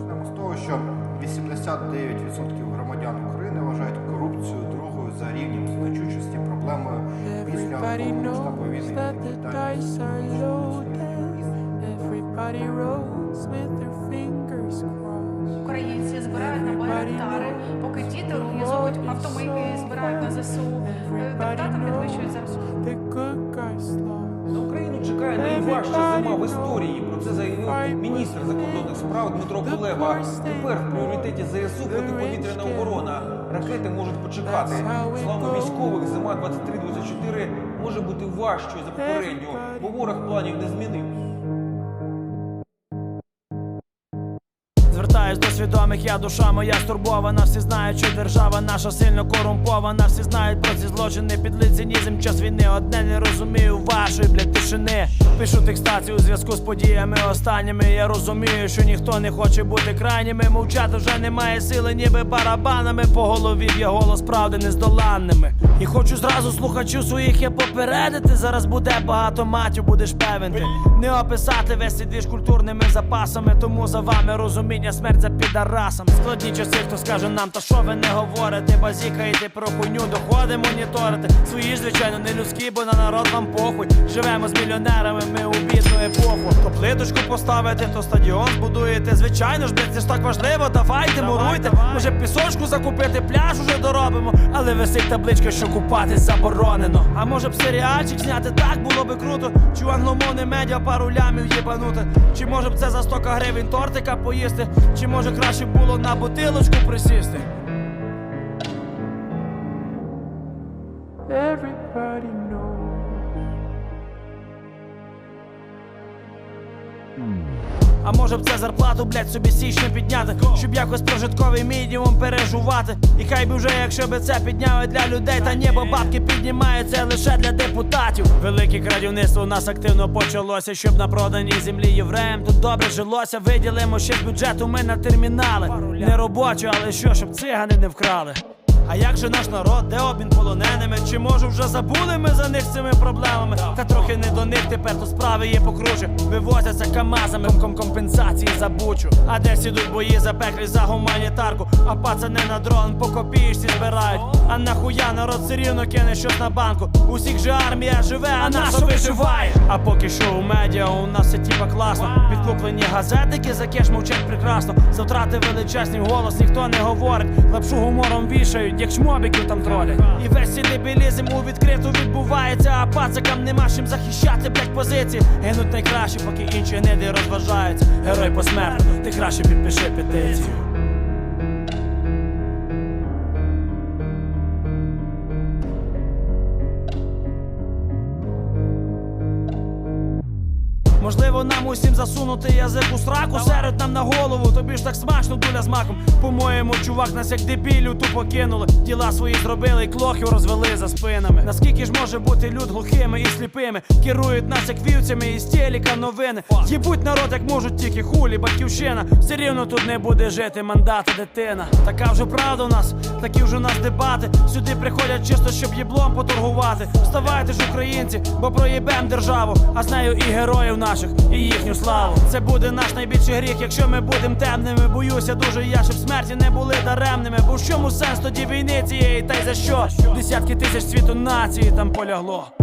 Почнемо з того, що 89% громадян України вважають корупцію другою за рівнем значущості проблемою після Everybody повномасштабної війни. that the dice are loaded. Everybody rolls with their fingers crossed. Українці збирають на байрактари, поки діти організовують автомийки збирають на ЗСУ. Е, Депутатам підвищують зарплату. Чекає найважча зима в історії. Про це заявив міністр закордонних справ Дмитро Кулеба. Тепер в пріоритеті ЗСУ протиповітряна оборона. Ракети можуть почекати. З військових, зима 23-24 може бути важчою за попередню, бо ворог планів не змінив. Звертаюсь до свідомих, я душа моя стурбована. Всі знають, що держава наша сильно корумпована. Всі знають про ці злочини, підлий цинізм, час війни. Одне не розумію вашої, блядь, тишини. Пишу текстацію у зв'язку з подіями останніми. Я розумію, що ніхто не хоче бути крайніми. Мовчати вже немає сили, ніби барабанами по голові б'є голос правди нездоланними. І хочу зразу слухачу своїх я попередити. Зараз буде багато матів, будеш певен. Не описати весь цей двіж культурними запасами. Тому за вами розуміння, смерть за підарасом. Складні часи, хто скаже нам, та що ви не говорите, базікаєте про хуйню, доходи моніторити. Свої ж, звичайно, не людські, бо на народ вам похуй. Живемо з мільйонерами, ми у бідну епоху. То плиточку поставити, то стадіон збудуєте. Звичайно ж, блядь, це ж так важливо, давайте, муруйте. Може пісочку закупити, пляж уже доробимо. Але висить табличка, що купатись заборонено. А може б серіальчик зняти, так було би круто. Чи у англомовне медіа пару лямів їбанути. Чи може б це за 100 гривень тортика поїсти? Чи може краще було на бутилочку присісти? Everybody А може б це зарплату, блядь, собі січно підняти, щоб якось прожитковий мінімум пережувати. І хай би вже, якщо би це підняли для людей, та ні, бо бабки піднімаються лише для депутатів. Велике крадівництво у нас активно почалося, щоб на проданій землі євреям тут добре жилося. Виділимо ще з бюджету ми на термінали. Не робочі, але що, щоб цигани не вкрали. А як же наш народ, де обмін полоненими? Чи може вже забули ми за них цими проблемами? Та трохи не до них тепер то справи є покруче. Вивозяться камазами ком компенсації за бучу. А десь ідуть бої запеклі за гуманітарку. А пацани на дрон по копієчці збирають. А нахуя народ все рівно кине щось на банку. Усіх же армія живе, а наша виживає. А поки що у медіа у нас все тіпа класно. Підкуплені газетики за кеш мовчать прекрасно. За втрати величезні голос ніхто не говорить. Лапшу гумором вішають, як чмобіків там тролять. І весь цей дебілізм у відкриту відбувається. А пацакам нема чим захищати, блять, позиції. Гинуть найкраще, поки інші гниди розважаються. Герой посмертно, ти краще підпиши петицію. Можливо, нам усім засунути язик у сраку серед нам на голову, тобі ж так смачно дуля з маком. По-моєму, чувак, нас як дебілю тупо кинули. Діла свої зробили і клохів розвели за спинами. Наскільки ж може бути люд глухими і сліпими? Керують нас як вівцями із телека новини. Їбуть народ, як можуть тільки хулі, батьківщина. Все рівно тут не буде жити мандата дитина. Така вже правда у нас, такі вже у нас дебати. Сюди приходять чисто, щоб їблом поторгувати. Вставайте ж, українці, бо проїбем державу, а з нею і героїв наших, і їхню славу. Це буде наш найбільший гріх, якщо ми будемо темними. Боюся дуже я, щоб смерті не були даремними. Бо в чому сенс тоді війни цієї, та й за що? Десятки тисяч світу нації там полягло.